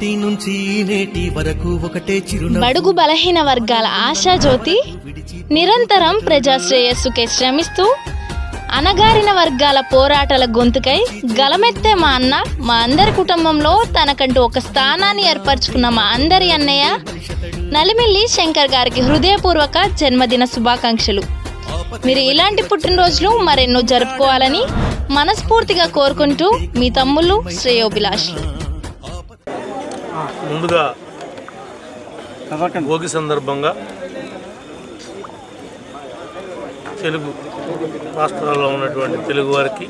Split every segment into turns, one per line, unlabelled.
నాటి నుంచి నేటి వరకు ఒకటే చిరునవ్వు.
బడుగు బలహీన వర్గాల ఆశా జ్యోతి నిరంతరం ప్రజా శ్రేయస్సుకే శ్రమిస్తూ అణగారిన వర్గాల పోరాటాల గొంతుకై గలమెత్తే మా అన్న మా అందరి కుటుంబంలో తనకంటూ ఒక స్థానాన్ని ఏర్పరచుకున్న మా అందరి అన్నయ్య నలిమిల్లి శంకర్ గారికి హృదయపూర్వక జన్మదిన శుభాకాంక్షలు. మీరు ఇలాంటి పుట్టినరోజులు మరెన్నో జరుపుకోవాలని మనస్ఫూర్తిగా కోరుకుంటూ మీ తమ్ముళ్ళు శ్రేయోభిలాషులు.
ముందుగా భోగి సందర్భంగా తెలుగు రాష్ట్రాల్లో ఉన్నటువంటి తెలుగు వారికి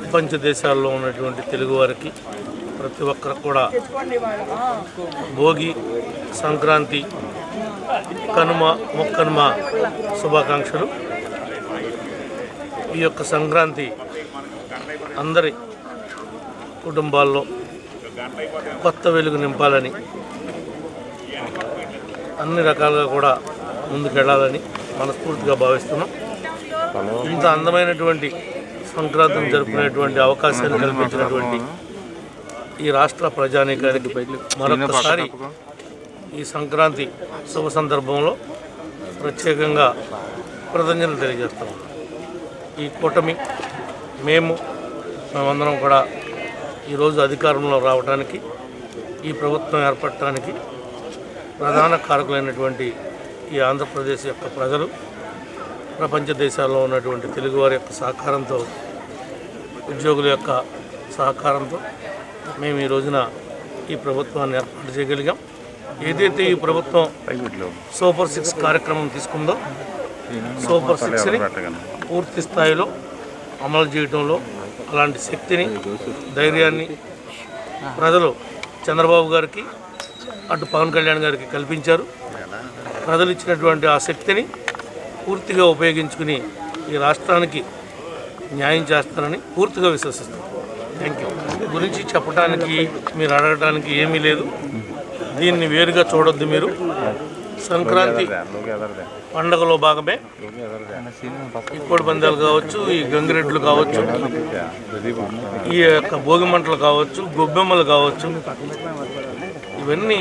ప్రపంచ దేశాల్లో ఉన్నటువంటి తెలుగు వారికి ప్రతి ఒక్కరు కూడా భోగి సంక్రాంతి కనుమ మొక్కనుమ శుభాకాంక్షలు. ఈ యొక్క సంక్రాంతి అందరి కుటుంబాల్లో కొత్త వెలుగు నింపాలని. అన్ని రకాలుగా కూడా ముందుకెళ్ళాలని మనస్ఫూర్తిగా భావిస్తున్నాం. ఇంత అందమైనటువంటి సంక్రాంతిని జరుపుకునేటువంటి అవకాశాన్ని కల్పించినటువంటి ఈ రాష్ట్ర ప్రజానీకానికి మరొకసారి ఈ సంక్రాంతి శుభ సందర్భంలో ప్రత్యేకంగా కృతజ్ఞతలు తెలియజేస్తాం ఈ కూటమి మేము మేమందరం కూడా ఈరోజు అధికారంలో రావడానికి ఈ ప్రభుత్వం ఏర్పడటానికి ప్రధాన కారకులైనటువంటి ఈ ఆంధ్రప్రదేశ్ యొక్క ప్రజలు ప్రపంచ దేశాల్లో ఉన్నటువంటి తెలుగువారి యొక్క సహకారంతో ఉద్యోగుల యొక్క సహకారంతో మేము ఈ రోజున ఈ ప్రభుత్వాన్ని ఏర్పాటు చేయగలిగాం. ఏదైతే ఈ ప్రభుత్వం సూపర్ సిక్స్ కార్యక్రమం తీసుకుందో సూపర్ సిక్స్ని పూర్తి స్థాయిలో అమలు చేయడంలో అలాంటి శక్తిని ధైర్యాన్ని ప్రజలు చంద్రబాబు గారికి అటు పవన్ కళ్యాణ్ గారికి కల్పించారు. ప్రజలు ఇచ్చినటువంటి ఆ శక్తిని పూర్తిగా ఉపయోగించుకుని ఈ రాష్ట్రానికి న్యాయం చేస్తారని పూర్తిగా విశ్వసిస్తాను థ్యాంక్ యూ గురించి చెప్పడానికి మీరు అడగడానికి ఏమీ లేదు. దీన్ని వేరుగా చూడొద్దు మీరు. సంక్రాంతి పండగలో భాగమే. కోడి పందాలు కావచ్చు ఈ గంగిరెడ్లు కావచ్చు ఈ యొక్క భోగి మంటలు కావచ్చు గొబ్బెమ్మలు కావచ్చు ఇవన్నీ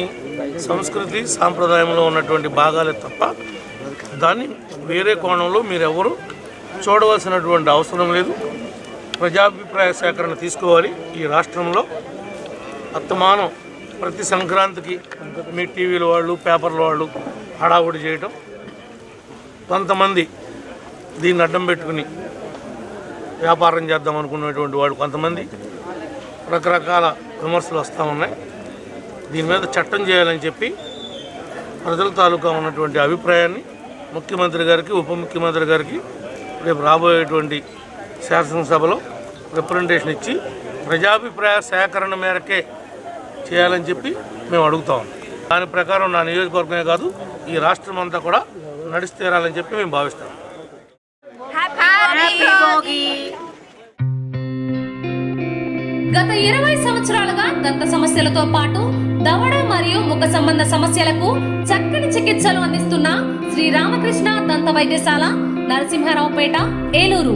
సంస్కృతి సాంప్రదాయంలో ఉన్నటువంటి భాగాలే తప్ప దాన్ని వేరే కోణంలో మీరెవరు చూడవలసినటువంటి అవసరం లేదు. ప్రజాభిప్రాయ సేకరణ తీసుకోవాలి. ఈ రాష్ట్రంలో అత్తమానం ప్రతి సంక్రాంతికి మీ టీవీల వాళ్ళు పేపర్ల వాళ్ళు హడావుడి చేయటం. కొంతమంది దీన్ని అడ్డం పెట్టుకుని వ్యాపారం చేద్దాం అనుకున్నటువంటి వాళ్ళు కొంతమంది రకరకాల విమర్శలు వస్తూ ఉన్నాయి. దీని మీద చట్టం చేయాలని చెప్పి ప్రజల తాలూకా ఉన్నటువంటి అభిప్రాయాన్ని ముఖ్యమంత్రి గారికి ఉప ముఖ్యమంత్రి గారికి రేపు రాబోయేటువంటి శాసనసభలో రిప్రజెంటేషన్ ఇచ్చి ప్రజాభిప్రాయ సేకరణ మేరకే చేయాలని చెప్పి మేము అడుగుతాం దాని ప్రకారం నా నియోజకవర్గమే కాదు ఈ రాష్ట్రం అంతా కూడా నడిచి చెప్పి మేము భావిస్తాం.
గత ఇరవై సంవత్సరాలుగా దంత సమస్యలతో పాటు దవడ మరియు ముఖ సంబంధ సమస్యలకు చక్కని చికిత్సలు అందిస్తున్న శ్రీ రామకృష్ణ దంత వైద్యశాల నరసింహారావుపేట ఏలూరు.